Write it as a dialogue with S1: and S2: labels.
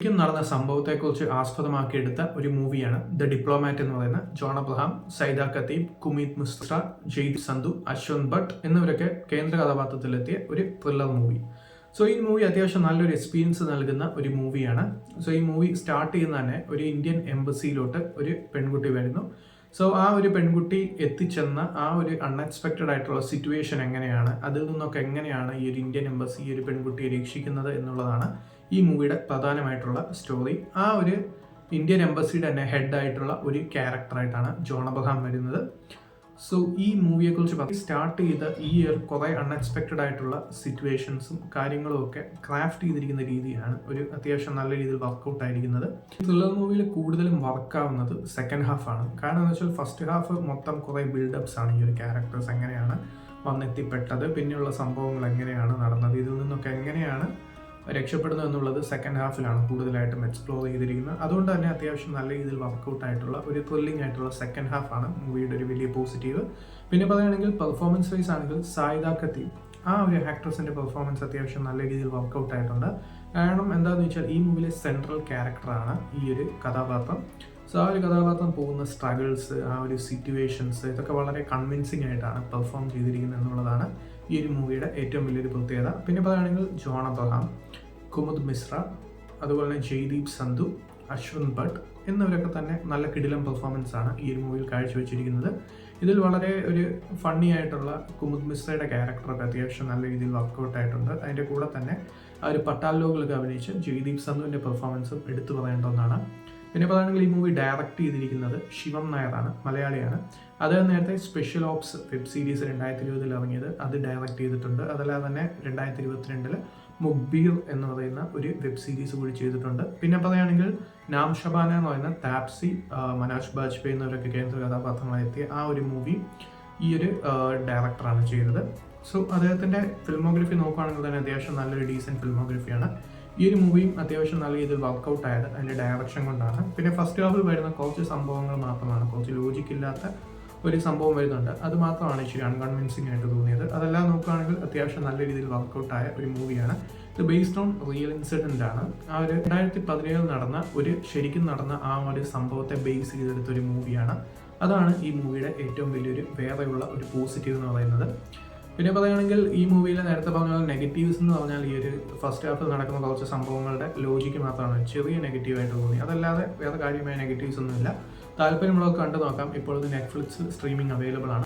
S1: ശരിക്കും നടന്ന സംഭവത്തെക്കുറിച്ച് ആസ്പദമാക്കിയെടുത്ത ഒരു മൂവിയാണ് ദ ഡിപ്ലോമാറ്റ് എന്ന് പറയുന്ന ജോൺ അബ്രഹാം സൈദ കത്തീബ് കുമീത് മിശ്ര ജയ് സന്ധു അശ്വന്ത് ഭട്ട് എന്നിവരൊക്കെ കേന്ദ്ര കഥാപാത്രത്തിലെത്തിയ ഒരു ത്രില്ലർ മൂവി സോ ഈ മൂവി അത്യാവശ്യം നല്ലൊരു എക്സ്പീരിയൻസ് നൽകുന്ന ഒരു മൂവിയാണ്. സോ ഈ മൂവി സ്റ്റാർട്ട് ചെയ്യുന്ന തന്നെ ഒരു ഇന്ത്യൻ എംബസിയിലോട്ട് ഒരു പെൺകുട്ടി വരുന്നു. സോ ആ ഒരു പെൺകുട്ടി എത്തിച്ചെന്ന ആ ഒരു അൺഎക്സ്പെക്റ്റഡ് ആയിട്ടുള്ള സിറ്റുവേഷൻ എങ്ങനെയാണ്? അതിൽ നിന്നൊക്കെ എങ്ങനെയാണ് ഈ ഒരു ഇന്ത്യൻ എംബസി ഈ ഒരു പെൺകുട്ടിയെ രക്ഷിക്കുന്നത് എന്നുള്ളതാണ് ഈ മൂവിയുടെ പ്രധാനമായിട്ടുള്ള സ്റ്റോറി ആ ഒരു ഇന്ത്യൻ എംബസിയുടെ തന്നെ ഹെഡായിട്ടുള്ള ഒരു ക്യാരക്ടറായിട്ടാണ് ജോൺ വരുന്നത്. സോ ഈ മൂവിയെക്കുറിച്ച് സ്റ്റാർട്ട് ചെയ്ത ഈ ഇയർ കുറെ അൺഎക്സ്പെക്റ്റഡ് ആയിട്ടുള്ള സിറ്റുവേഷൻസും കാര്യങ്ങളും ഒക്കെ ക്രാഫ്റ്റ് ചെയ്തിരിക്കുന്ന രീതിയാണ് ഒരു അത്യാവശ്യം നല്ല രീതിയിൽ വർക്കൗട്ട് ആയിരിക്കുന്നത്. ത്രില്ലർ മൂവിയിൽ കൂടുതലും വർക്കാവുന്നത് സെക്കൻഡ് ഹാഫ് ആണ്. കാരണം എന്ന് വെച്ചാൽ ഫസ്റ്റ് ഹാഫ് മൊത്തം കുറേ ബിൽഡപ്സ് ആണ് ഈ ഒരു ക്യാരക്ടേഴ്സ് എങ്ങനെയാണ് വന്നെത്തിപ്പെട്ടത് പിന്നെയുള്ള സംഭവങ്ങൾ എങ്ങനെയാണ് നടന്നത് ഇതിൽ നിന്നൊക്കെ എങ്ങനെയാണ് രക്ഷപ്പെടുന്നു എന്നുള്ളത് സെക്കൻഡ് ഹാഫിലാണ് കൂടുതലായിട്ടും എക്സ്പ്ലോർ ചെയ്തിരിക്കുന്നത്. അതുകൊണ്ട് തന്നെ അത്യാവശ്യം നല്ല രീതിയിൽ വർക്കൗട്ട് ആയിട്ടുള്ള ഒരു ത്രില്ലിംഗ് ആയിട്ടുള്ള സെക്കൻഡ് ഹാഫാണ് മൂവിയുടെ ഒരു വലിയ പോസിറ്റീവ് പിന്നെ പറയുകയാണെങ്കിൽ പെർഫോമൻസ് വൈസ് ആണെങ്കിൽ സായിദ കത്തി ആ ഒരു ആക്ട്രസിന്റെ പെർഫോമൻസ് അത്യാവശ്യം നല്ല രീതിയിൽ വർക്കൗട്ട് ആയിട്ടുണ്ട്. കാരണം എന്താണെന്ന് വെച്ചാൽ ഈ മൂവിയിലെ സെൻട്രൽ ക്യാരക്ടറാണ് ഈ ഒരു കഥാപാത്രം. സോ ആ ഒരു കഥാപാത്രം പോകുന്ന സ്ട്രഗിൾസ് ആ ഒരു സിറ്റുവേഷൻസ് ഇതൊക്കെ വളരെ കൺവിൻസിങ് ആയിട്ടാണ് പെർഫോം ചെയ്തിരിക്കുന്നത് എന്നുള്ളതാണ് ഈ ഒരു മൂവിയുടെ ഏറ്റവും വലിയൊരു പ്രത്യേകത. പിന്നെ പറയുകയാണെങ്കിൽ ജോൺ അബ്രഹാം. കുമുദ് മിശ്ര അതുപോലെ തന്നെ ജയ്ദീപ് സന്ധു അശ്വന്ത് ഭട്ട് എന്നിവരൊക്കെ തന്നെ നല്ല കിടിലം പെർഫോമൻസ് ആണ് ഈ ഒരു മൂവിയിൽ കാഴ്ചവെച്ചിരിക്കുന്നത്. ഇതിൽ വളരെ ഒരു ഫണ്ണി ആയിട്ടുള്ള കുമുദ് മിശ്രയുടെ ക്യാരക്ടറൊക്കെ അത്യാവശ്യം നല്ല രീതിയിൽ വർക്കൗട്ട് ആയിട്ടുണ്ട്. അതിന്റെ കൂടെ തന്നെ ആ ഒരു പട്ടാലോകളൊക്കെ അഭിനയിച്ച് ജയ്ദീപ് സന്ധുവിന്റെ പെർഫോമൻസും എടുത്തു പറയേണ്ട ഒന്നാണ്. പിന്നെ പറയുകയാണെങ്കിൽ ഈ മൂവി ഡയറക്റ്റ് ചെയ്തിരിക്കുന്നത്. ശിവം നായറാണ് മലയാളിയാണ്. അദ്ദേഹം നേരത്തെ സ്പെഷ്യൽ ഓപ്സ് വെബ് സീരീസ് രണ്ടായിരത്തി ഇരുപതിൽ ഇറങ്ങിയത്. അത് ഡയറക്റ്റ് ചെയ്തിട്ടുണ്ട്. അതല്ലാതെ തന്നെ രണ്ടായിരത്തി ഇരുപത്തിരണ്ടിൽ മുബീർ എന്ന് പറയുന്ന ഒരു വെബ് സീരീസ് കൂടി ചെയ്തിട്ടുണ്ട്. പിന്നെ പറയുകയാണെങ്കിൽ നാം ഷബാന എന്ന് പറയുന്ന താപ്സി മനോജ് ബാജ്പേയി എന്നിവരൊക്കെ കേന്ദ്ര കഥാപാത്രങ്ങളെത്തിയ ആ ഒരു മൂവി ഈ ഒരു ഡയറക്ടറാണ് ചെയ്തത്. സോ അദ്ദേഹത്തിന്റെ ഫിൽമോഗ്രഫി നോക്കുകയാണെങ്കിൽ തന്നെ അത്യാവശ്യം നല്ലൊരു ഡീസന്റ് ഫിൽമോഗ്രഫിയാണ് ഈ ഒരു മൂവിയും അത്യാവശ്യം നല്ല രീതിയിൽ വർക്കൗട്ട് ആയത് അതിന്റെ ഡയറക്ഷൻ കൊണ്ടാണ്. പിന്നെ ഫസ്റ്റ് ഹാഫിൽ വരുന്ന കുറച്ച് സംഭവങ്ങൾ മാത്രമാണ്. കുറച്ച് ലോജിക്കില്ലാത്ത ഒരു സംഭവം വരുന്നുണ്ട്. അത് മാത്രമാണ് ഇച്ചിരി അൺകൺവിൻസിംഗ് ആയിട്ട് തോന്നിയത്. അതെല്ലാം നോക്കുകയാണെങ്കിൽ അത്യാവശ്യം നല്ല രീതിയിൽ വർക്കൗട്ട് ആയ ഒരു മൂവിയാണ് ഇത് ബേസ്ഡ് ഓൺ റിയൽ ഇൻസിഡന്റ് ആണ്. ആ ഒരു രണ്ടായിരത്തി പതിനേഴിൽ നടന്ന ഒരു ശരിക്കും നടന്ന ആ ഒരു സംഭവത്തെ ബേസ് ചെയ്തെടുത്ത ഒരു മൂവിയാണ് അതാണ് ഈ മൂവിയുടെ ഏറ്റവും വലിയൊരു വേറെയുള്ള ഒരു പോസിറ്റീവ് എന്ന് പറയുന്നത്. പിന്നെ പറയുകയാണെങ്കിൽ ഈ മൂവിയിൽ നേരത്തെ പറഞ്ഞ പോലെ നെഗറ്റീവ്സ് എന്ന് പറഞ്ഞാൽ ഈ ഒരു ഫസ്റ്റ് ഹാഫിൽ നടക്കുന്ന കുറച്ച് സംഭവങ്ങളുടെ ലോജിക്ക് മാത്രമാണ്. ചെറിയ നെഗറ്റീവായിട്ട് തോന്നി. അതല്ലാതെ വേറെ കാര്യമായ നെഗറ്റീവ്സ് ഒന്നുമില്ല. താല്പര്യമുള്ളവർക്ക് കണ്ടു നോക്കാം. ഇപ്പോൾ നെറ്റ്ഫ്ലിക്സ് സ്ട്രീമിംഗ് അവൈലബിൾ ആണ്.